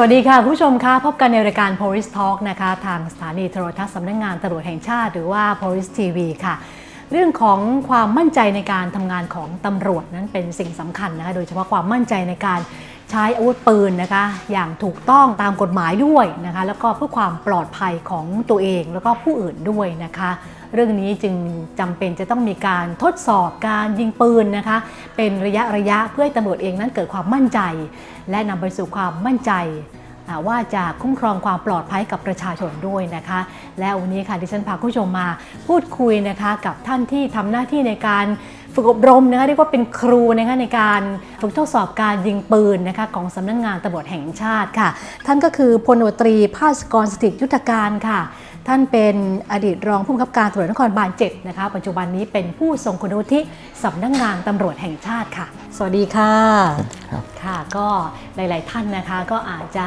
สวัสดีค่ะ ผู้ชมคะพบกันในรายการ Police Talk นะคะ ทางสถานีโทรทัศน์สำนักงานตำรวจแห่งชาติหรือว่า Police TV ค่ะ เรื่องของความมั่นใจในการทำงานของตำรวจนั้นเป็นสิ่งสำคัญนะคะโดยเฉพาะความมั่นใจในการใช้อาวุธปืนนะคะ อย่างถูกต้องตามกฎหมายด้วยนะคะ แล้วก็เพื่อความปลอดภัยของตัวเองแล้วก็ผู้อื่นด้วยนะคะ เรื่องนี้จึงจำเป็นจะต้องมีการทดสอบการยิงปืนนะคะ เป็นระยะระยะเพื่อให้ตำรวจเองนั้นเกิดความมั่นใจ และนำไปสู่ความมั่นใจว่าจะคุ้มครองความปลอดภัยกับประชาชนด้วยนะคะ และวันนี้ค่ะดิฉันพาคุณผู้ชมมาพูดคุยนะคะกับท่านที่ทำหน้าที่ในการฝึกอบรมนะคะเรียกว่าเป็นครูนะคะในการฝึกทดสอบการยิงปืนนะคะของสำนักงงานตำรวจแห่งชาติค่ะ ท่านก็คือพลวจตรีภาสกรสถิตยุทธการค่ะ ท่านเป็นอดีตรองผู้บังคับการตำรวจนครบาล7นะคะ ปัจจุบันนี้เป็นผู้ทรงคุณวุฒิสำนักงานตำรวจแห่งชาติค่ะ สวัสดีค่ะครับค่ะ ก็หลาย ๆ ท่านนะคะก็อาจจะ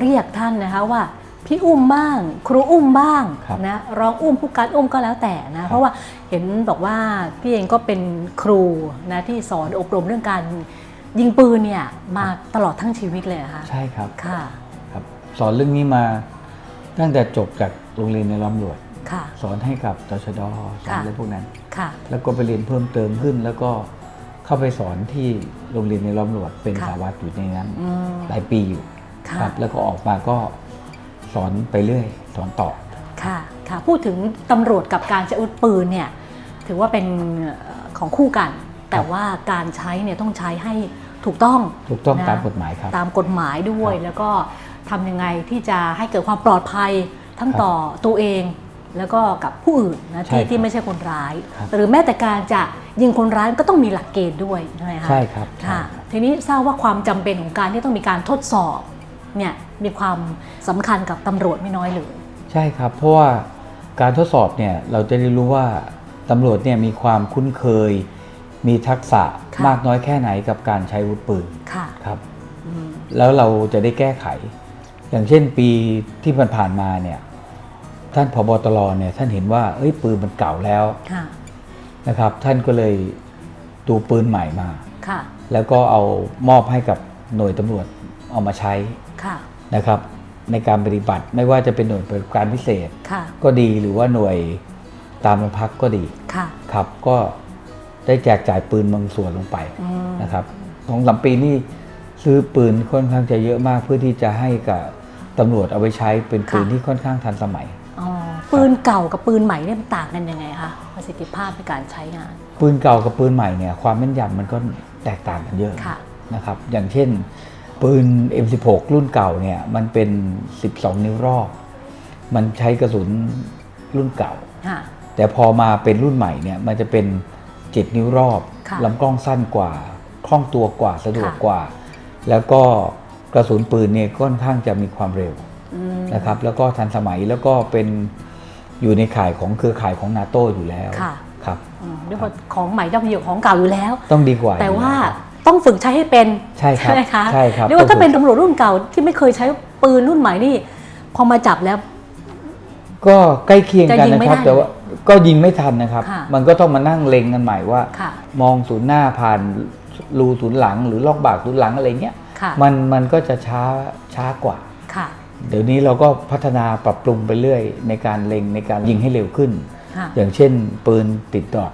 เรียกท่านนะคะว่าพี่อุ้มบ้าง ครูอุ้มบ้างครับนะรองอุ้มผู้การอุ้มก็แล้วแต่นะเพราะว่าเห็นบอกว่าพี่เองก็เป็นครูนะที่สอนอบรมเรื่องการยิงปืนเนี่ยมาตลอดทั้งชีวิตเลยเหรอคะใช่ครับค่ะครับ สอนเรื่องนี้มา ตั้งแต่จบจากโรงเรียนในตำรวจ ค่ะ สอนให้กับตชดสอนค่ะ อะไรพวกนั้น ค่ะ แล้วก็ไปเรียนเพิ่มเติมขึ้น แล้วก็เข้าไปสอนที่โรงเรียนในตำรวจเป็นค่ะ สารวัตรอยู่ในนั้น อืม หลายปีอยู่ค่ะ ครับ แล้วก็ออกมาก็สอนไปเรื่อย สอนต่อ ค่ะ ค่ะ พูดถึงตำรวจกับการใช้อาวุธปืนเนี่ย ถือว่าเป็นเอ่อของคู่กัน แต่ว่าการใช้เนี่ยต้องใช้ให้ถูกต้อง ถูกต้องนะ ตามกฎหมายครับ ตามกฎหมายด้วย ครับแล้วก็ ทำยังไงที่จะให้เกิดความปลอดภัยทั้งครับต่อตัวเอง แล้วก็กับผู้อื่นนะใช่ที่ครับที่ไม่ใช่คนร้ายครับหรือแม้แต่การจะยิงคนร้ายก็ต้องมีหลักเกณฑ์ด้วยใช่ไหมคะใช่ครับใช่ค่ะครับทีนี้ทราบว่าความจำเป็นของการที่ต้องมีการทดสอบเนี่ยมีความสำคัญกับตำรวจไม่น้อยเลยใช่ครับ เพราะว่าการทดสอบเนี่ยเราจะได้รู้ว่าตำรวจเนี่ยมีความคุ้นเคย มีทักษะค่ะมากน้อยแค่ไหนกับการใช้อาวุธปืนค่ะครับอืมแล้วเราจะได้แก้ไข อย่างเช่นปีที่มันผ่านมาเนี่ย ท่านผบตรเนี่ยท่านเห็นว่าเอ้ยปืนมันเก่าแล้วค่ะนะครับ ท่านก็เลยดูปืนใหม่มาค่ะแล้วก็เอามอบให้กับหน่วยตำรวจเอามาใช้ค่ะนะครับ ในการปฏิบัติไม่ว่าจะเป็นหน่วยปฏิบัติการพิเศษค่ะก็ดีหรือว่าหน่วยตามโรงพักก็ดีค่ะครับก็ได้แจกจ่ายปืนบางส่วนลงไปอืมนะครับสองสามปีนี่ซื้อปืนค่อนข้างจะเยอะมากเพื่อที่จะให้กับ ตำรวจเอาไว้ใช้เป็นปืนค่ะ ที่ค่อนข้างทันสมัย อ๋อปืนเก่ากับปืนใหม่เนี่ยมันต่างกันยังไงคะประสิทธิภาพในการใช้งานปืนเก่ากับปืนใหม่เนี่ยความแม่นยำมันก็แตกต่างกันเยอะค่ะ นะครับ อย่างเช่น ปืน M16 รุ่นเก่าเนี่ยมันเป็น 12 นิ้วรอบ มันใช้กระสุนรุ่นเก่า ค่ะ แต่พอมาเป็นรุ่นใหม่เนี่ยมันจะเป็น 7 นิ้วรอบค่ะลำกล้องสั้นกว่าคล่องตัวกว่าสะดวกค่ะ กว่า แล้วก็ กระสุนปืนเนี่ยค่อนข้างจะมีความเร็วอืมนะครับ แล้วก็ทันสมัยแล้วก็เป็นอยู่ในข่ายของเครือข่ายของนาโตอยู่แล้วค่ะครับอืมเรียกว่าของใหม่ย่อมดีกว่าของเก่าอยู่แล้ว ต้องดีกว่า แต่อยู่ว่าล้ครับต้องฝึกใช้ให้เป็นใช่ครับไหมคะใช่ครับเรียกว่าถ้าต้องฝึกเป็นตำรวจรุ่นเก่าที่ไม่เคยใช้ปืนรุ่นใหม่นี่พอมาจับแล้ว ก็ใกล้เคียงกันจะยิงนะไม่ครับได้แต่ว่าก็ยิงไม่ทันนะครับค่ะมันก็ต้องมานั่งเล็งกันใหม่ว่าค่ะมองศูนย์หน้าผ่านรูศูนย์หลัง หรือลอกบากศูนย์หลังอะไรเงี้ยค่ะ มันมันก็จะช้าช้ากว่าค่ะเดี๋ยวนี้เราก็พัฒนาปรับปรุงไปเรื่อยในการเล็งในการยิงให้เร็วขึ้นค่ะอย่างเช่นปืนติดดอท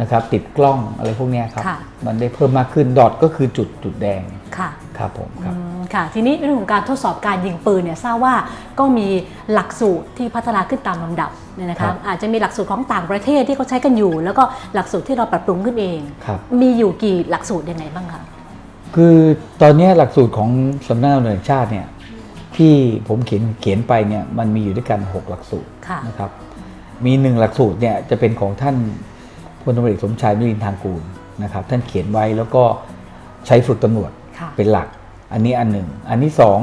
นะครับติดกล้องอะไรพวกเนี้ยครับค่ะมันได้เพิ่มมากขึ้นดอทก็คือจุดจุดแดงค่ะครับผมครับอืมค่ะ ทีนี้เรื่องของการทดสอบการยิงปืนเนี่ยทราบว่าก็มีหลักสูตรที่พัฒนาขึ้นตามลำดับเนี่ยนะครัคะบอาจจะมีหลักสูตรของต่างประเทศที่เขาใช้กันอยู่ แล้วก็หลักสูตรที่เราปรับปรุงขึ้นเองครับมีอยู่กี่หลักสูตรยังไงบ้างคะ คือตอนเนี้ยหลักสูตรของสำนักงานตำรวจแห่งชาติเนี่ยที่ผมเขียนเขียนไปเนี่ยมันมีอยู่ด้วยกัน 6 หลักสูตรค่ะ นะครับ มีหนึ่งหลักสูตรเนี่ยจะเป็นของท่านพลตำรวจเอกสมชายมิรินทางกูลนะครับ ท่านเขียนไว้แล้วก็ใช้ฝึกตำรวจ ค่ะ เป็นหลัก อันนี้อันหนึ่ง อันที่สอง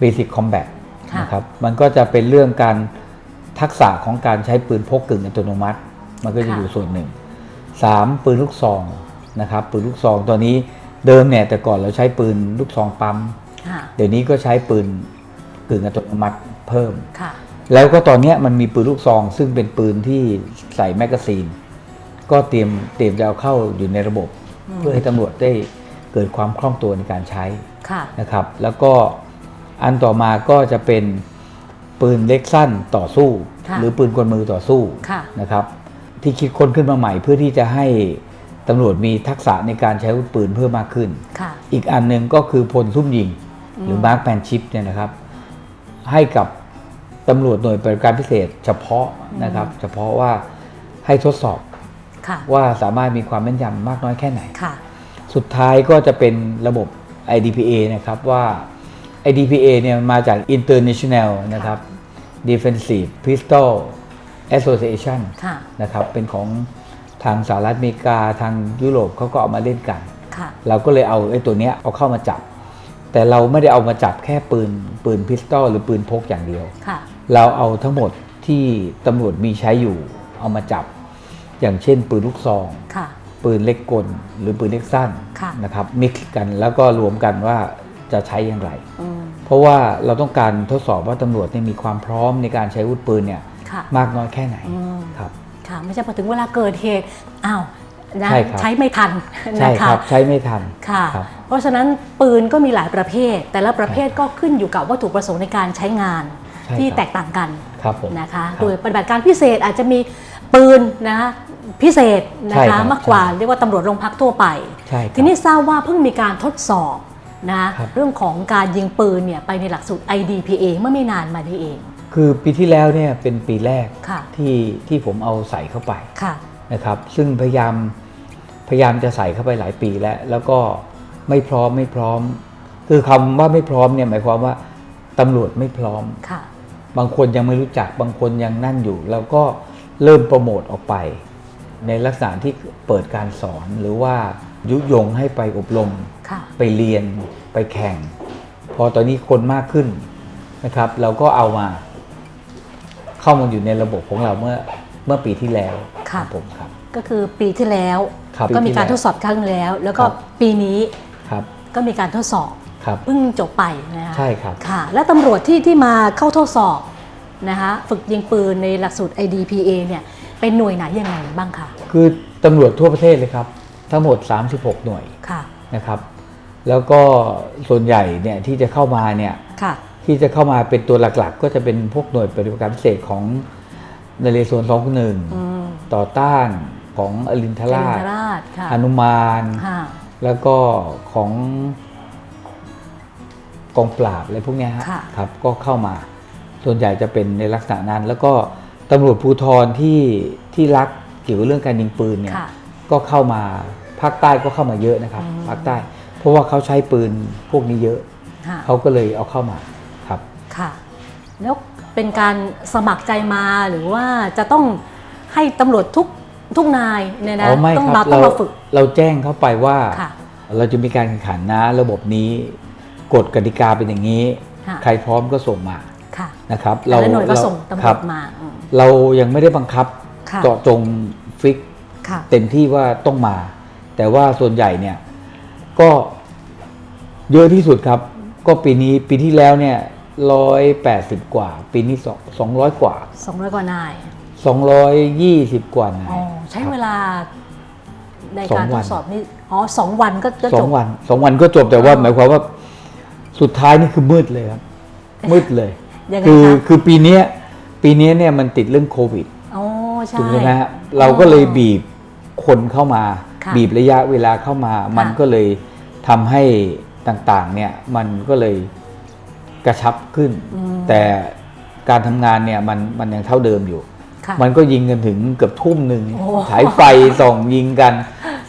basic combat ค่ะ นะครับ มันก็จะเป็นเรื่องการทักษะของการใช้ปืนพกกึ่งอัตโนมัติ มันก็จะอยู่ส่วนหนึ่งสามปืนลูกซองนะครับ ปืนลูกซองตัวนี้ เดิมเนี่ยแต่ก่อนเราใช้ปืนลูกซองปั๊ม ค่ะเดี๋ยวนี้ก็ใช้ปืนกึ่งอัตโนมัติเพิ่ม ค่ะ แล้วก็ตอนเนี้ยมันมีปืนลูกซอง ซึ่งเป็นปืนที่ใส่แมกกาซีน ก็เตรียมเตรียมจะเอาเข้าอยู่ในระบบเพื่อให้ตำรวจได้เกิดความคล่องตัวในการใช้ค่ะ นะครับ แล้วก็อันต่อมาก็จะเป็นปืนเล็กสั้นต่อสู้ ค่ะ หรือปืนกลมือต่อสู้ ค่ะ นะครับที่คิดค้นขึ้นมาใหม่เพื่อที่จะให้ ตำรวจมีทักษะในการใช้อาวุธปืนเพิ่มมากขึ้นค่ะอีกอันหนึ่งก็คือพลซุ่มยิง หรือมาร์คแมนชิปเนี่ยนะครับ ให้กับตำรวจหน่วยปฏิบัติการพิเศษ เฉพาะนะครับ เฉพาะว่าให้ทดสอบค่ะว่าสามารถมีความแม่นยำมากน้อยแค่ไหนค่ะสุดท้ายก็จะเป็นระบบ IDPA นะครับว่า IDPA เนี่ยมันมาจาก International นะครับ Defensive Pistol Association ค่ะนะครับเป็นของ ทางสหรัฐอเมริกาทางยุโรปเขาก็เอามาเล่นกันค่ะเราก็เลยเอาไอ้ตัวเนี้ยเอาเข้ามาจับ แต่เราไม่ได้เอามาจับแค่ปืนปืนพิสตอลหรือปืนพกอย่างเดียวค่ะเราเอาทั้งหมดที่ตำรวจมีใช้อยู่เอามาจับ อย่างเช่น ปืนลูกซองค่ะปืนเล็กกลหรือปืนเล็กสั้นค่ะนะครับมิกซ์กันแล้วก็รวมกันว่าจะใช้อย่างไรอืมเพราะว่าเราต้องการทดสอบว่าตำรวจเนี่ยมีความพร้อมในการใช้อาวุธปืนเนี่ยค่ะมากน้อยแค่ไหนอืมครับ ค่ะไม่ใช่พอถึงเวลาเกิดเหตุอ้าวนะใช่ครับใช้ไม่ทันใช่นะคคะรับใช้ไม่ทัน ค่ะ ครับ เพราะฉะนั้นปืนก็มีหลายประเภท แต่ละประเภทก็ขึ้นอยู่กับวัตถุประสงค์ในการใช้งานใช่ที่ครับแตกต่างกัน ครับผม นะคะรับโดยปฏิบัติการพิเศษอาจจะมีปืนนะคะพิเศษนะใช่ครัคะบมากกว่าเรียกว่าตำรวจโรงพักทั่วไป ใช่ครับทีนี้ทราบว่าเพิ่งมีการทดสอบนะครับ เรื่องของการยิงปืนเนี่ยไปในหลักสูตร IDPA เมื่อไม่นานมานี้เอง คือปีที่แล้วเนี่ยเป็นปีแรกค่ะที่ที่ผมเอาใส่เข้าไปค่ะนะครับ ซึ่งพยายามพยายามจะใส่เข้าไปหลายปีแล้ว แล้วก็ไม่พร้อมไม่พร้อม คือคำว่าไม่พร้อมเนี่ยหมายความว่าตำรวจไม่พร้อมค่ะ บางคนยังไม่รู้จักบางคนยังนั่นอยู่ แล้วก็เริ่มโปรโมทออกไป ในลักษณะที่เปิดการสอนหรือว่ายุยงให้ไปอบรมค่ะไปเรียนไปแข่ง พอตอนนี้คนมากขึ้นนะครับ เราก็เอามาเข้ามาอยู่ในระบบของเราเมื่อเมื่อปีที่แล้วค่ะรับผมครับ ก็คือปีที่แล้วครับก็มีการปีที่แล้วทดสอบครั้งแล้ว แล้วก็ครับ ปีนี้ครับก็มีการทดสอบครับเพิ่งจบไปนะคะใช่ครับ ค่ะ และตำรวจที่ที่มาเข้าทดสอบนะคะฝึกยิงปืนในหลักสูตร IDPA เนี่ยเป็นหน่วยไหนยังไงบ้างคะคือตำรวจทั่วประเทศเลยครับ ทั้งหมด 36 หน่วยค่ะนะครับ แล้วก็ส่วนใหญ่เนี่ยที่จะเข้ามาเนี่ยค่ะ ที่จะเข้ามาเป็นตัวหลักๆ ก็จะเป็นพวกหน่วยปฏิบัติการพิเศษของนเรศวรอืม201ต่อต้านของอรินทราชจริญราชค่ะอนุมานค่ะแล้วก็ของกองปราบอะไรพวกเนี้ยฮะค่ะครับ ก็เข้ามา ส่วนใหญ่จะเป็นในลักษณะนั้น แล้วก็ตำรวจภูธรที่ที่รักเกี่ยวกับเรื่องการยิงปืนเนี่ยค่ะก็เข้ามาภาคใต้ก็เข้ามาเยอะนะครับอืมภาคใต้ เพราะว่าเขาใช้ปืนพวกนี้เยอะค่ะเขาก็เลยเอาเข้ามา ครับค่ะ แล้วเป็นการสมัครใจมาหรือว่าจะต้องให้ตำรวจทุกทุกนายเนี่ยนะอ๋อไม่ต้องคมารับต้องเรามาฝึก เราแจ้งเข้าไปว่าค่ะเราจะมีการแข่งขันนะระบบนี้กฎกติกาเป็นอย่างนี้ค่ะใครพร้อมก็ส่งมาค่ะนะครับแต่ละหน่วยก็ส่งตำรควบจมาอืมเรายังไม่ได้บังคับค่ะเจาะจงฟิกค่ะเต็มที่ว่าต้องมา แต่ว่าส่วนใหญ่เนี่ยก็เยอะที่สุดครับ ก็ปีนี้ปีที่แล้วเนี่ย ร้อยแปดสิบกว่า ปีนี้สองสองร้อยกว่าสองร้อยกว่านายสองร้อยยี่สิบกว่านาอ๋ยอใช้ครับเวลาในสองการทวัดนสอบนี่อ๋อสองวันก็ก็สจองบวันสองวันก็จบแต่ว่าอ๋อหมายความว่าสุดท้ายนี่คือมืดเลยครับ มืดเลย ยังไงคือคะคือปีเนี้ยปีเนี้ยเนี่ยมันติดเรื่องโควิด อ๋อใช่ ถูกไหมฮะเราก็เลยบีบคนเข้ามา ค่ะบีบระยะเวลาเข้ามา มันก็เลยทำให้ต่างๆเนี่ยมันก็เลย กระชับขึ้นอืมแต่การทำงานเนี่ยมันมันยังเท่าเดิมอยู่ค่ะมันก็ยิงกันถึงเกือบทุ่มหนึ่งโอ้ฉายไฟส่องยิงกัน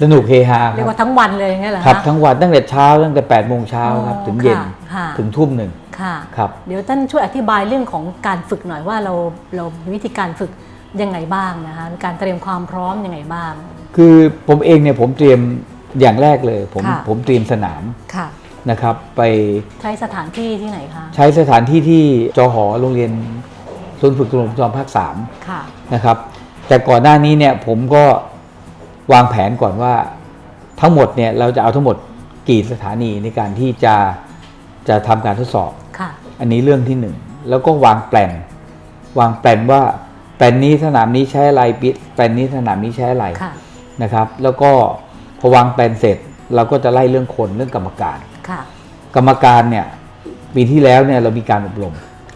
สนุกเฮฮาคเรียกรับว่าทั้งวันเลยอย่างเงี้ยเหรอครับคะทั้งวันตั้งแต่เช้าตั้งแต่8ปดโมงเช้าครับอ๋อถึงเย็นค่ะค่ะถึงทุ่มหนึ่งค่ะครับเดี๋ยวท่านช่วยอธิบายเรื่องของการฝึกหน่อยว่าเราเรามีวิธีการฝึกยังไงบ้างนะคะมีการเตรียมความพร้อมยังไงบ้าง คือผมเองเนี่ยผมเตรียมอย่างแรกเลย ผมค่ะผมเตรียมสนามค่ะ นะครับไปใช้สถานที่ที่ไหนคะ ใช้สถานที่ที่จอหอโรงเรียนศูนย์ฝึกตำรวจภูธรภาคสามค่ะนะครับ แต่ก่อนหน้านี้เนี่ยผมก็วางแผนก่อนว่าทั้งหมดเนี่ยเราจะเอาทั้งหมดกี่สถานีในการที่จะจะทำการทดสอบค่ะอันนี้เรื่องที่หนึ่งแล้วก็วางแปลนวางแปลนว่าแปลนนี้สนามนี้ใช้อะไรปิดแปลนนี้สนามนี้ใช้อะไรค่ะนะครับ แล้วก็พอวางแปลนเสร็จเราก็จะไล่เรื่องคนเรื่องกรรมการ ค่ะ กรรมการเนี่ยปีที่แล้วเนี่ยเรามีการอบรม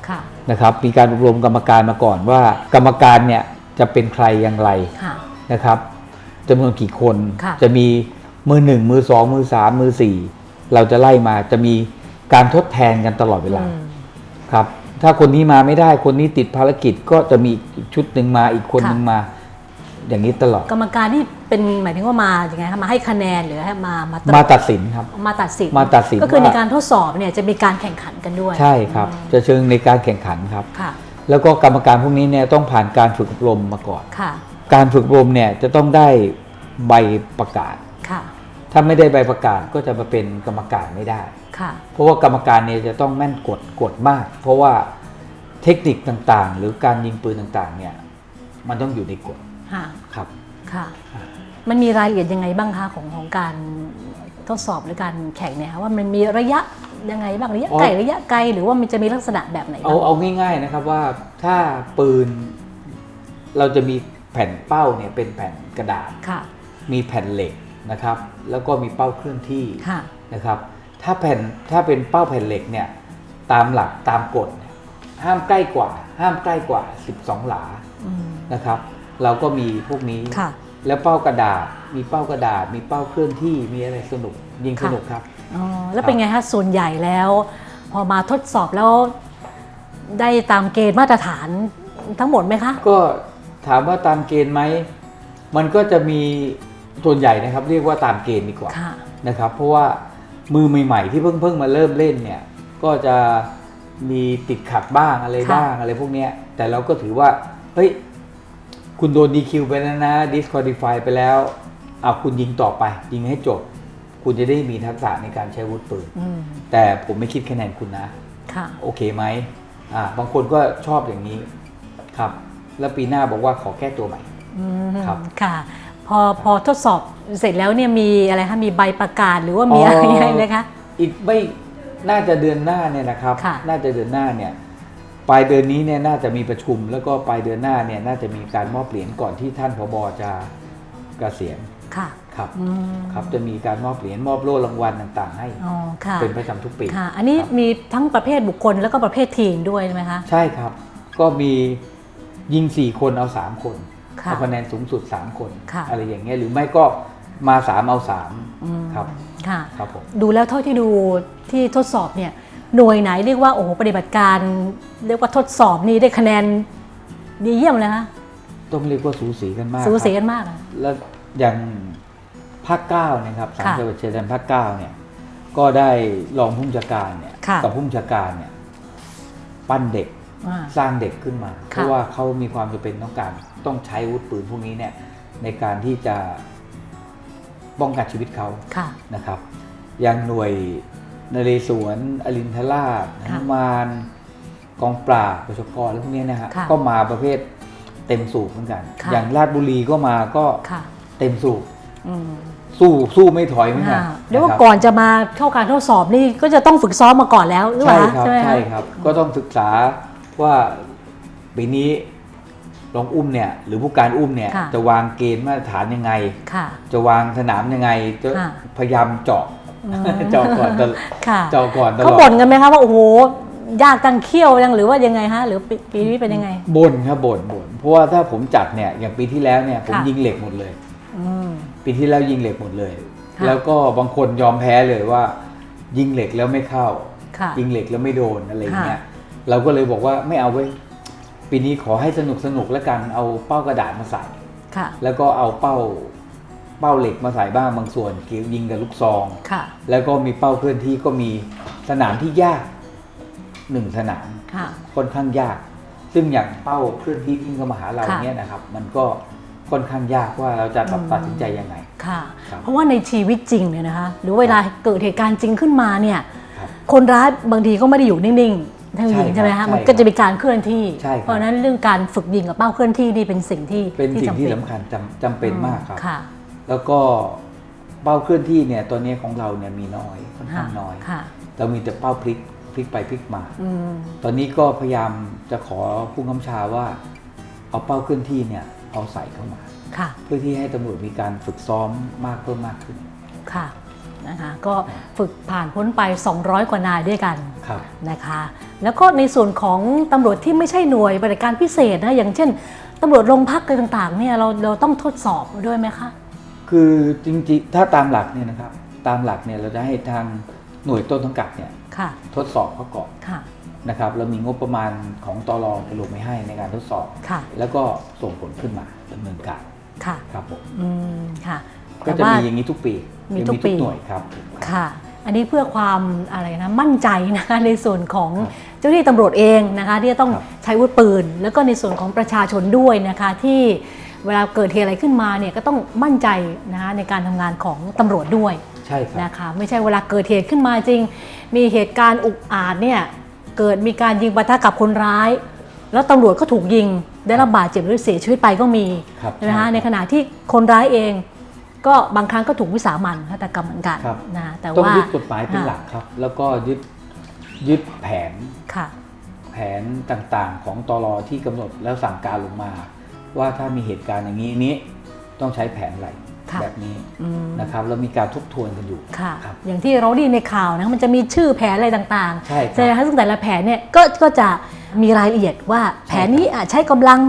ค่ะนะครับมีการอบรมกรรมการมาก่อนว่า กรรมการเนี่ยจะเป็นใครอย่างไรค่ะนะครับจำนวนกี่คนค่ะจะมีมือหนึ่งมือสองมือสามมือสี่เราจะไล่มาจะมีการทดแทนกันตลอดเวลาอืม ครับ ถ้าคนนี้มาไม่ได้คนนี้ติดภารกิจก็จะมีอีกชุดหนึ่งมาอีกคนค่ะหนึ่งมา อย่างนี้ตลอด กรรมการที่เป็นหมายถึงว่ามาอย่างไงคะมาให้คะแนนหรือให้มามาตรวจมาตัดสินครับ มาตัดสินมาตัดสินก็คือในว่าการทดสอบเนี่ยจะมีการแข่งขันกันด้วยใช่ครับ จะเชิงในการแข่งขันครับ ค่ะ แล้วก็กรรมการพวกนี้เนี่ยต้องผ่านการฝึกอบรมมาก่อน ค่ะ การฝึกอบรมเนี่ยจะต้องได้ใบประกาศ ค่ะ ถ้าไม่ได้ใบประกาศก็จะมาเป็นกรรมการไม่ได้ ค่ะ เพราะว่ากรรมการเนี่ยจะต้องแม่นกดกดมาก เพราะว่าเทคนิคต่างๆ หรือการยิงปืนต่างๆเนี่ยมันต้องอยู่ในกฎ ค่ะครับค่ะ มันมีรายละเอียดยังไงบ้างคะของของการทดสอบหรือการแข่งเนี่ยคะว่ามันมีระยะยังไงบ้างระยะอ๋อไกลระยะไกลหรือว่ามันจะมีลักษณะแบบไหนเอาบ้างเอาง่ายๆนะครับว่าถ้าปืน เราจะมีแผ่นเป้าเนี่ยเป็นแผ่นกระดาษค่ะมีแผ่นเหล็กนะครับ แล้วก็มีเป้าเคลื่อนที่ค่ะนะครับ ถ้าแผ่นถ้าเป็นเป้าแผ่นเหล็กเนี่ยตามหลักตามกฎเนี่ยห้ามใกล้กว่า ห้ามใกล้กว่า 12 หลาอืมนะครับ เราก็มีพวกนี้ค่ะ แล้วเป้ากระดาษ มีเป้ากระดาษ มีเป้าเคลื่อนที่มีอะไรสนุกยิงสนุกครับอ๋อแล้วเป็นไงคะส่วนใหญ่แล้ว พอมาทดสอบแล้วได้ตามเกณฑ์มาตรฐานทั้งหมดไหมคะ ก็ถามว่าตามเกณฑ์ไหม มันก็จะมีส่วนใหญ่นะครับ เรียกว่าตามเกณฑ์ดีกว่าค่ะนะครับ เพราะว่ามือใหม่ๆที่เพิ่งเพิ่งมาเริ่มเล่นเนี่ยก็จะมีติดขัดบ้างอะไรค่ะบ้างอะไรพวกเนี้ยแต่เราก็ถือว่าเฮ้ย คุณโดน DQ ไปแล้วนะ disqualify ไปแล้วเอาคุณยิงต่อไป ยิงให้จบ คุณจะได้มีทักษะในการใช้อาวุธปืน อืมแต่ผมไม่คิดคะแนนคุณนะ ค่ะ โอเคไหมอ่าบางคนก็ชอบอย่างนี้ครับ แล้วปีหน้าบอกว่าขอแก้ตัวใหม่ อืมครับ ค่ะ พอพอทดสอบเสร็จแล้วเนี่ยมีอะไรคะมีใบประกาศหรือว่ามีอะไรอ๋อยังไงไหมคะ อีกไม่น่าจะเดือนหน้าเนี่ยนะครับ ค่ะ น่าจะเดือนหน้าเนี่ย ปลายเดือนนี้เนี่ยน่าจะมีประชุม แล้วก็ปลายเดือนหน้าเนี่ยน่าจะมีการมอบเหรียญก่อนที่ท่านผบจะเกษียณค่ะ ครับอืมครับจะมีการมอบเหรียญมอบโล่รางวัลต่างๆ ให้ อ๋อค่ะเป็นประจำทุกปี ค่ะ อันนี้ครับมีทั้งประเภทบุคคลแล้วก็ประเภททีมด้วยใช่ไหมคะ ใช่ครับ ก็มียิง 4 คนเอา 3 คนค่ะเอาคะแนนสูงสุด 3 คน ค่ะ อะไรอย่างเงี้ยหรือไม่ก็มา 3 เอา อืม3 ครับ ค่ะ ครับผม ดูแล้วเท่าที่ดูที่ทดสอบเนี่ย หน่วยไหนเรียกว่าโอ้โหปฏิบัติการ เรียกว่าทดสอบนี่ได้คะแนนดีเยี่ยมเลยนะต้องเรียกว่าสูสีกันมากสูสีครับกันมากอะแล้วอย่างภาคเก้าเนี่ยครับสามค่ะจังหวัดชายแดนภาคเก้าเนี่ยก็ได้รองผู้บัญชาการเนี่ยค่ะกับผู้บัญชาการเนี่ยปั้นเด็กอ่าสร้างเด็กขึ้นมา เพค่ะราะว่าเขามีความจำเป็นต้องการต้องใช้อาวุธปืนพวกนี้เนี่ยในการที่จะป้องกันชีวิตเขาค่ะนะครับ อย่างหน่วย นเรศวรอรินทราชหค่ะนุมานกองปราบปชกอะไรพวกเนี้ยนะฮะค่ะก็มาประเภทเต็มสูบเหมือนกัน ค่ะ อย่างราชบุรีก็มาก็ค่ะเต็มสูบอืมสู้สู้ไม่ถอยเหมือนกันอ่าเรียกว่าะครับก่อนจะมาเข้าการทดสอบนี่ก็จะต้องฝึกซ้อมมาก่อนแล้วหรือเปใช่ล่าครับใช่ไหมคะ ใช่ครับ ก็ต้องศึกษาว่าปีนี้รองอุ้มเนี่ยหรือผู้การอุ้มเนี่ยค่ะ จะวางเกณฑ์มาตรฐานยังไง ค่ะ จะวางสนามยังไงจะค่ะ พยายามเจาะอืมเจาะก่อนตลอดค่ะเจาะก่อนตลเขาอดบ่นกันไหมคะว่าโอ้โหยากจังเขี้ยวยังหรือว่ายังไงฮะ หรือปีปีนี้เป็นยังไงบ่นครับบ่นบ่นเพราะว่าถ้าผมจัดเนี่ยอย่างปีที่แล้วเนี่ยผมค่ะยิงเหล็กหมดเลยอืมปีที่แล้วยิงเหล็กหมดเลยค่ะแล้วก็บางคนยอมแพ้เลยว่า ยิงเหล็กแล้วไม่เข้าค่ะยิงเหล็กแล้วไม่โดนอะไรอย่างเงี้ยค่ะเราก็เลยบอกว่าไม่เอาไว้ยปีนี้ขอให้สนุกสนุกแล้วกันเอาเป้ากระดาษมาใส่ค่ะแล้วก็เอาเป้า เป้าเหล็กมาใส่บ้างบางส่วนเกี่ยวยิงกับลูกซอง ค่ะ แล้วก็มีเป้าเคลื่อนที่ก็มีสนามที่ยากหนึ่งสนามค่ะ ค่อนข้างยาก ซึ่งอย่างเป้าเคลื่อนที่วิ่งเข้ามาหาเราค่ะ เนี่ยนะครับ มันก็ค่อนข้างยากว่าเราจะตัดอืมตัดสินใจยังไง ค่ะ ครับเพราะว่าในชีวิตจริงเนี่ยนะคะ หรือเวลาเกิดเหตุการณ์จริงขึ้นมาเนี่ย ครับคนร้ายบางทีก็ไม่ได้อยู่นิ่งๆทั้งยิงใช่ครับใช่ไหมคะใช่มันก็จะมีการเคลื่อนที่ ใช่ครับ เพราะฉะนั้นเรื่องการฝึกยิงกับเป้าเคลื่อนที่นี่เป็นสิ่งที่เป็นสิ่งที่จำสำคัญจำจำเป็นมากครับ ค่ะ แล้วก็เป้าเคลื่อนที่เนี่ยตัวนี้ของเราเนี่ยมีน้อยค่อนข้างน้อยค่ะเรามีแต่เป้าพลิกพลิกไปพลิกมาอืมตอนนี้ก็พยายามจะขอผู้กำชาว่า เอาเป้าเคลื่อนที่เนี่ยเอาใส่เข้ามาค่ะเพื่อที่ให้ตำรวจมีการฝึกซ้อมมากเพิ่มมากขึ้นค่ะนะคะก็ฝึกผ่านพ้นไป 200 กว่านายด้วยกันครับนะคะ แล้วก็ในส่วนของตำรวจที่ไม่ใช่หน่วยบริการพิเศษนะอย่างเช่นตำรวจโรงพักอะไรต่างๆเนี่ยเราเราต้องทดสอบด้วยไหมคะ คือจริงๆ ถ้าตามหลักเนี่ยนะครับ ตามหลักเนี่ยเราจะให้ทางหน่วยต้นสังกัดเนี่ยค่ะ ทดสอบเขาก่อนค่ะ นะครับ เรามีงบประมาณของตรไปลงไม่ให้ในการทดสอบ ค่ะ แล้วก็ส่งผลขึ้นมาดำเนินการค่ะ ครับผมอืม ค่ะก็แต่จะว่า มีอย่างนี้ทุกปีมีจะทุกปี หน่วยครับ ค่ะ อันนี้เพื่อความอะไรนะ มั่นใจนะคะในส่วนของครับเจ้าหน้าที่ตำรวจเองนะคะ ที่จะต้องครับ ใช้อาวุธปืน แล้วก็ในส่วนของประชาชนด้วยนะคะที่ เวลาเกิดเหตุอะไรขึ้นมาเนี่ยก็ต้องมั่นใจนะคะในการทำงานของตำรวจด้วยใช่ครับนะคะไม่ใช่เวลาเกิดเหตุขึ้นมาจริง มีเหตุการณ์อุกอาจเนี่ยเกิดมีการยิงปะทะกับคนร้าย แล้วตำรวจก็ถูกยิง ได้รับบาดเจ็บหรือเสียชีวิตไปก็มีครับใช่ไหมคะใช่ในขณะที่คนร้ายเองก็บางครั้งก็ถูกวิสามันฆาตกรรมเหมือนกันครับนะแต่ต้องว่ายึดกฎหมายเป็นหลักครับ แล้วก็ยึดยึดแผนค่ะแผนต่างๆ ของตรที่กำหนดแล้วสั่งการลงมา ว่าถ้ามีเหตุการณ์อย่างนี้นี้ต้องใช้แผนอะไรค่ะแบบนี้อืมนะครับแล้วมีการทบทวนกันอยู่ค่ะครับอย่างที่เราได้ยินในข่าวนะมันจะมีชื่อแผนอะไรต่างๆใช่ครับใช่ไหมคะซึ่งแต่ละแผนเนี่ยก็ก็จะมีรายละเอียดว่าแผนนี้อะใช้กำลัง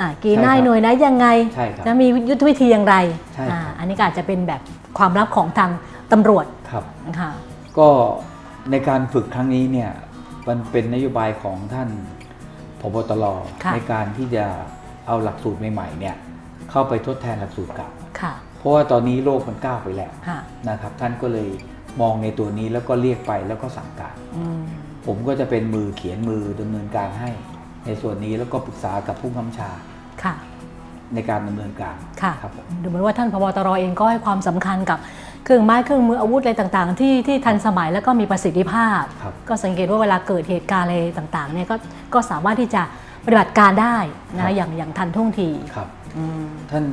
อะกี่ใช่นายครับหน่วยไหนยังไงใช่ครับจะมียุทธวิธีอย่างไรใช่ครับอ่าอันนี้ก็อาจจะเป็นแบบความลับของทางตำรวจครับนะคะก็ในการฝึกครั้งนี้เนี่ยมันเป็นนโยบายของท่านพบตรค่ะในการที่จะ เอาหลักสูตรใหม่ๆเนี่ยเข้าไปทดแทนหลักสูตรเก่าค่ะเพราะว่าตอนนี้โลกมันก้าวไปแล้วค่ะนะครับท่านก็เลยมองในตัวนี้แล้วก็เรียกไปแล้วก็สั่งการอืมผมก็จะเป็นมือเขียนมือดำเนินการให้ ในส่วนนี้แล้วก็ปรึกษากับผู้กำชาค่ะในการดำเนินการค่ะครับผมดูเหมือนว่าท่านพบตรเองก็ให้ความสำคัญกับเครื่องไม้เครื่องมืออาวุธอะไรต่างๆ ที่ที่ทันสมัยแล้วก็มีประสิทธิภาพครับก็สังเกตว่าเวลาเกิดเหตุการณ์อะไรต่างๆเนี่ยก็ก็สามารถที่จะ ปฏิบัติการได้ครันะบอย่างอย่างทันท่วงทีครับอืมท่าน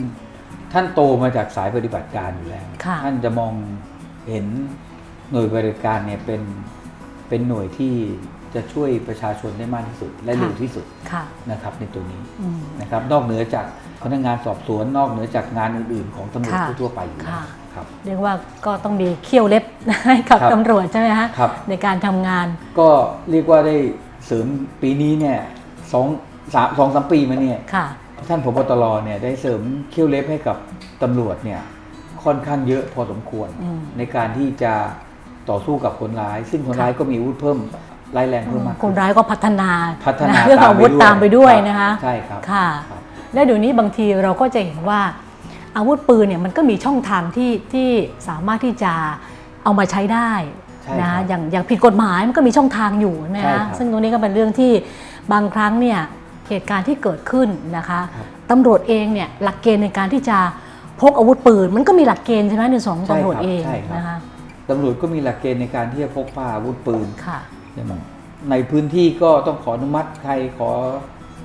ท่านโตมาจากสายปฏิบัติการอยู่แล้วค่ะท่านจะมองเห็นหน่วยบริการเนี่ยเป็นเป็นหน่วยที่จะช่วยประชาชนได้มากที่สุดและเร็วที่สุดค่ะนะครับในตัวนี้อืมนะครับ นอกเหนือจากพนักงานสอบสวนนอกเหนือจากงานอื่นๆ ของตำรวจค่ะทั่วๆไปอยู่แล้วค่ะครับเรียกว่าก็ต้องมีเขี้ยวเล็บให้กับครับตำรวจใช่ไหมฮะครับในการทำงาน ก็เรียกว่าได้เสริมปีนี้เนี่ย สองสามสองสามปีมาเนี่ยค่ะท่านผบตรเนี่ยได้เสริมเขี้ยวเล็บให้กับตำรวจเนี่ยค่อนข้างเยอะพอสมควรอืมในการที่จะต่อสู้กับคนร้าย ซึ่งคนร้ายก็มีอาวุธเพิ่มร้ายแรงเพิ่มมากคขึ้นนร้ายก็พัฒนาพัฒนาะเรื่องอาวุธตามไปด้วยนะคะใช่ครับค่ะครับและเดี๋ยวนี้บางทีเราก็จะเห็นว่า อาวุธปืนเนี่ยมันก็มีช่องทางที่ที่สามารถที่จะเอามาใช้ได้ใช่นะครับอย่างอย่างผิดกฎหมายมันก็มีช่องทางอยู่นะใช่ครัคะบซึ่งตรงนี้ก็เป็นเรื่องที่ บางครั้งเนี่ยเหตุการณ์ที่เกิดขึ้นนะคะครับตำรวจเองเนี่ยหลักเกณฑ์ในการที่จะพกอาวุธปืน มันก็มีหลักเกณฑ์ใช่ไหมในส่วนของตำรวจเองใช่ครับนะคะตำรวจก็มีหลักเกณฑ์ในการที่จะพกพาอาวุธปืนค่ะใช่ไหมในพื้นที่ก็ต้องขออนุมัติใครขอ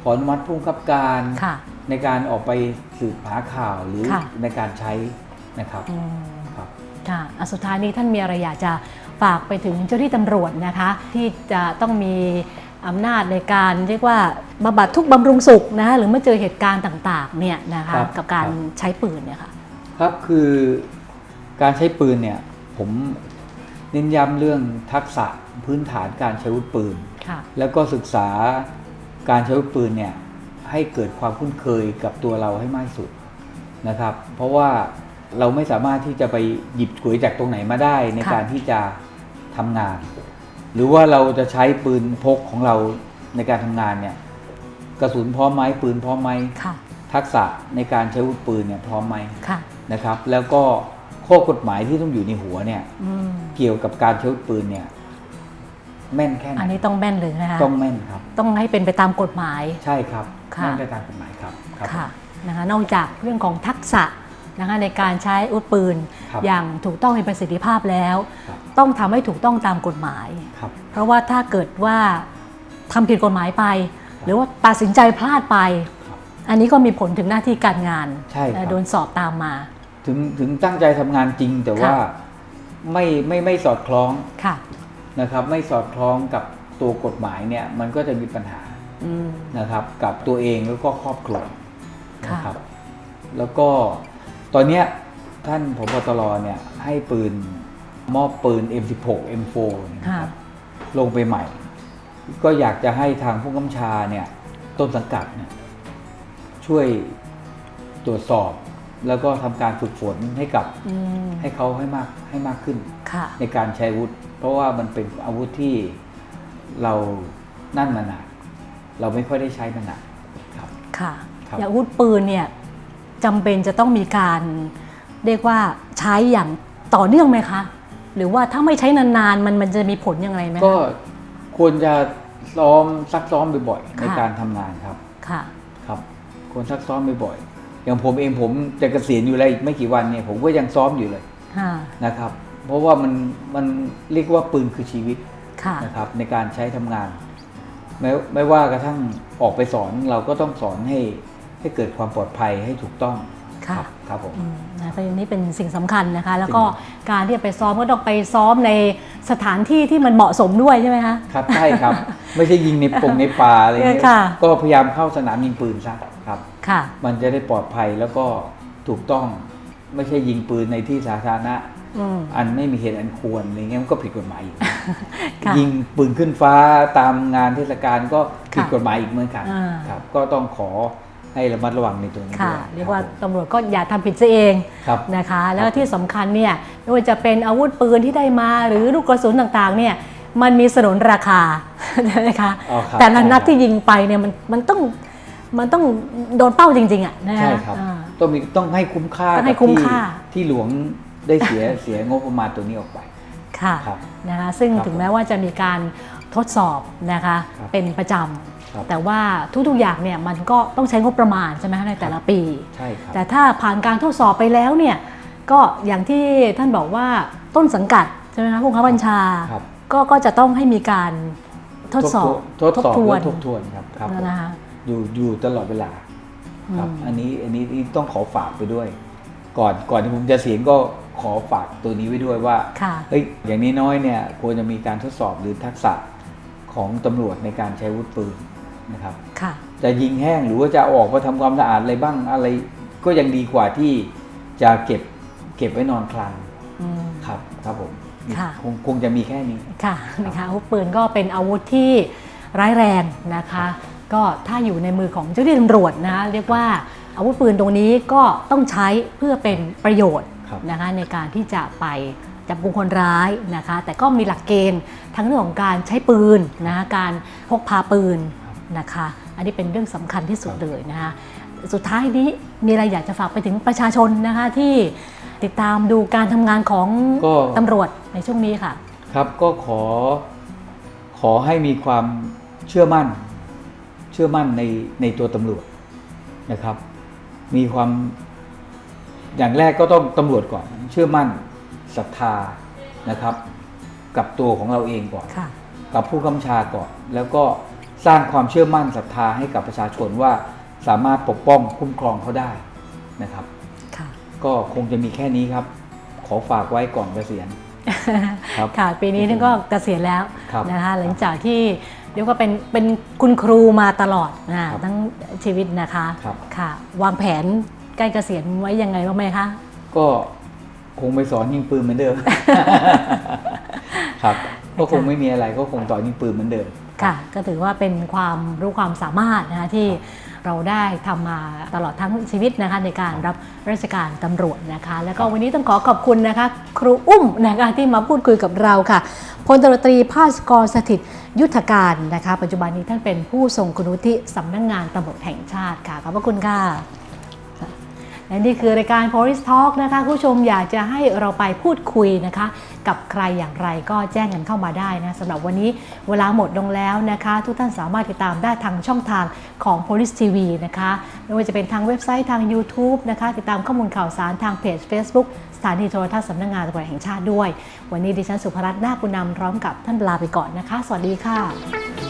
ขออนุมัติผู้บังคับการค่ะในการออกไปสืบหาข่าวหรือค่ะในการใช้นะครับอืมครับค่ะอะสุดท้ายนี้ท่านมีอะไรอยากจะฝากไปถึงเจ้าที่ตำรวจนะคะ ที่จะต้องมี อำนาจในการเรียกว่าบำบัดทุกข์บำรุงสุขนะคะหรือเมื่อเจอเหตุการณ์ต่างๆเนี่ยนะคะครับกับการครับใช้ปืนเนี่ยค่ะครับคือการใช้ปืนเนี่ยผมเน้นย้ำเรื่องทักษะพื้นฐานการใช้อาวุธปืนค่ะแล้วก็ศึกษาการใช้อาวุธปืนเนี่ยให้เกิดความคุ้นเคยกับตัวเราให้มากที่สุดนะครับ เพราะว่าเราไม่สามารถที่จะไปหยิบฉวยจากตรงไหนมาได้ในค่ะการที่จะทำงาน หรือว่าเราจะใช้ปืนพกของเราในการทำงานเนี่ยกระสุนพร้อมไหมปืนพร้อมไหมค่ะทักษะในการใช้อาวุธปืนเนี่ยพร้อมไหมค่ะนะครับ แล้วก็ข้อกฎหมายที่ต้องอยู่ในหัวเนี่ยอืมเกี่ยวกับการใช้อาวุธปืนเนี่ยแม่นแค่ไหนอันนี้ต้องแม่นเลยนะคะต้องแม่นครับ ต้องให้เป็นไปตามกฎหมายใช่ครับค่ะแม่นไปตามกฎหมายครับครับค่ะนะคะนอกจากเรื่องของทักษะนะคะในการใช้อาวุธปืนครับอย่างถูกต้องมีประสิทธิภาพแล้วครับ ต้องทำให้ถูกต้องตามกฎหมายครับเพราะว่าถ้าเกิดว่าทำผิดกฎหมายไป หรือว่าตัดสินใจพลาดไปครับอันนี้ก็มีผลถึงหน้าที่การงานใช่ครับโดนสอบตามมา ถึงถึงตั้งใจทำงานจริงแต่ว่าค่ะไม่ไม่ไม่สอดคล้องค่ะนะครับ ไม่สอดคล้องกับตัวกฎหมายเนี่ยมันก็จะมีปัญหาอืมนะครับ กับตัวเองแล้วก็ครอบครัวค่ะนะครับ แล้วก็ตอนเนี้ยท่านผบตรเนี่ยให้ปืน มอบปืน M16 M4 นะค่ะครับลงไปใหม่ ก็อยากจะให้ทางผู้กำชาเนี่ยต้นสังกัดเนี่ยช่วยตรวจสอบ แล้วก็ทำการฝึกฝนให้กับอืมให้เขาให้มากให้มากขึ้น ค่ะ ในการใช้อาวุธ เพราะว่ามันเป็นอาวุธที่เรานั่นมานานเราไม่ค่อยได้ใช้มานานครับ ค่ะครับ อย่างอาวุธปืนเนี่ยจำเป็นจะต้องมีการเรียกว่าใช้อย่างต่อเนื่องไหมคะ หรือว่าถ้าไม่ใช้นานๆ มันมันจะมีผลยังไงไหมคะก็ควรจะซ้อมซักซ้อมบ่อยๆในค่ะการทำงานครับค่ะครับควรซักซ้อมบ่อยๆอย่างผมเองผมจะเกษียณอยู่แล้วอีกไม่กี่วันเนี่ยผมก็ยังซ้อมอยู่เลยค่ะนะครับ เพราะว่ามันมันเรียกว่าปืนคือชีวิตค่ะนะครับ ในการใช้ทำงานไม่ไม่ว่ากระทั่งออกไปสอนเราก็ต้องสอนให้ให้เกิดความปลอดภัยให้ถูกต้อง ค่ะครับครับผมอืมนะประเด็นนี้เป็นสิ่งสำคัญนะคะ แล้วก็การที่จะไปซ้อมก็ต้องไปซ้อมในสถานที่ที่มันเหมาะสมด้วยใช่ไหมคะครับใช่ครับ ไม่ใช่ยิงในปงในป่าอะไรเงี้ยค่ะก็พยายามเข้าสนามยิงปืนซะครับค่ะมันจะได้ปลอดภัยแล้วก็ถูกต้องไม่ใช่ยิงปืนในที่สาธารณะอืมอันไม่มีเหตุอันควรอะไรเงี้ยมันก็ผิดกฎหมายอีกค่ะยิงปืนขึ้นฟ้าตามงานเทศกาลก็ผิดค่ะกฎหมายอีกเหมือนกันอ่าครับ ก็ต้องขอ ให้ระมัดระวังในตัวนี้ค่ะด้วยเรียกว่าคบผมตำรวจก็อย่าทำผิดซะเองครับนะคะ แล้วที่สำคัญเนี่ยไม่ว่าจะเป็นอาวุธปืนที่ได้มาหรือลูกกระสุนต่างๆเนี่ยมันมีสนนราคาใช่ไหมคะอ๋อครับแต่ละนัดใช่ครับที่ยิงไปเนี่ยมันมันต้องมันต้องโดนเป้าจริง ๆ อะนะใช่คะครับอ่าต้องมีต้องให้คุ้มค่าต้องให้กับคุ้มที่ค่าที่หลวงได้เสียเสียงบประมาณตัวนี้ออกไปค่ะครับนะคะซึ่งครับถึงแม้ว่าจะมีการทดสอบนะคะครับเป็นประจครับำ แต่ว่าทุกๆอย่างเนี่ยมันก็ต้องใช้งบประมาณใช่ไหมคะในแต่ละปี ใช่ครับ แต่ถ้าผ่านการทดสอบไปแล้วเนี่ยก็อย่างที่ท่านบอกว่าต้นสังกัดใช่ไหมคะผู้บังคับบัญชาครับก็ก็จะต้องให้มีการทดสอบทดสอบทวและนทบทวนครับครับผมนะคะอยู่อยู่ตลอดเวลาครับอืมอันนี้อันนี้ต้องขอฝากไปด้วย ก่อนก่อนที่ผมจะเสียงก็ขอฝากตัวนี้ไว้ด้วยว่าค่ะเฮ้ยอย่างนี้น้อยเนี่ยควรจะมีการทดสอบหรือทักษะของตำรวจในการใช้อาวุธปืน นะครับค่ะจะยิงแห้งหรือว่าจะเอาออกมาทำความสะอาดอะไรบ้างอะไร ก็ยังดีกว่าที่จะเก็บเก็บไว้นอนคลังอืมครับครับผมค่ะคงคงจะมีแค่นี้ค่ะนะคะอาวุธปืนก็เป็นอาวุธที่ร้ายแรงนะคะ ก็ถ้าอยู่ในมือของเจ้าหน้าที่ตำรวจนะเรียกว่าอาวุธปืนตรงนี้ก็ต้องใช้เพื่อเป็นประโยชน์ครับนะคะในการที่จะไปจับกุมคนร้ายนะคะ แต่ก็มีหลักเกณฑ์ทั้งเรื่องของการใช้ปืนนะคะการพกพาปืน นะคะ อันนี้เป็นเรื่องสำคัญที่สุดเลยนะคะสุดท้ายนี้มีอะไรอยากจะฝากไปถึงประชาชนนะคะที่ติดตามดูการทำงานของก็ตำรวจในช่วงนี้ค่ะ ครับก็ขอขอให้มีความเชื่อมั่น เชื่อมั่นในในตัวตำรวจนะครับ มีความอย่างแรกก็ต้องตำรวจก่อน เชื่อมั่นศรัทธานะครับ กับตัวของเราเองก่อนค่ะกับผู้กำชาก่อนแล้วก็ สร้างความเชื่อมั่นศรัทธาให้กับประชาชนว่าสามารถปกป้องคุ้มครองเขาได้นะครับค่ะก็คงจะมีแค่นี้ครับ ขอฝากไว้ก่อนเกษียณครับค่ะปีนี้ท่านก็เกษียณแล้วครับนะคะหลังจากที่เรียกว่าเป็นเป็นคุณครูมาตลอดนะครับทั้งชีวิตนะคะครับค่ะ วางแผนใกล้เกษียณไว้ยังไงบ้างไหมคะก็คงไปสอนยิงปืนเหมือนเดิมครับก็คงไม่มีอะไรก็คงต่อยิงปืนเหมือนเดิม ค่ะก็ถือว่าเป็นความรู้ความสามารถนะคะที่เราได้ทำมาตลอดทั้งชีวิตนะคะในการรับราชการตำรวจนะคะ แล้วก็วันนี้ต้องขอขอบคุณนะคะ ครูอุ้มนะคะที่มาพูดคุยกับเราค่ะพลตำรวจตรีภาสกรสถิตยุทธการนะคะ ปัจจุบันนี้ท่านเป็นผู้ทรงคุณวุฒิสำนักงงานตำรวจแห่งชาติค่ะขอบพระคุณค่ะ และนี่คือรายการ Police Talk นะคะคุณผู้ชมอยากจะให้เราไปพูดคุยนะคะ กับใครอย่างไรก็แจ้งกันเข้ามาได้นะสำหรับวันนี้เวลาหมดลงแล้วนะคะ ทุกท่านสามารถติดตามได้ทางช่องทางของ Police TV นะคะ ไม่ว่าจะเป็นทางเว็บไซต์ทาง YouTube นะคะ ติดตามข้อมูลข่าวสารทางเพจ Facebook สถานีโทรทัศน์สำนักงานตำรวจแห่งชาติด้วย วันนี้ดิฉันสุภรัตน์นาคบุญนำพร้อมกับท่านลาไปก่อนนะคะ สวัสดีค่ะ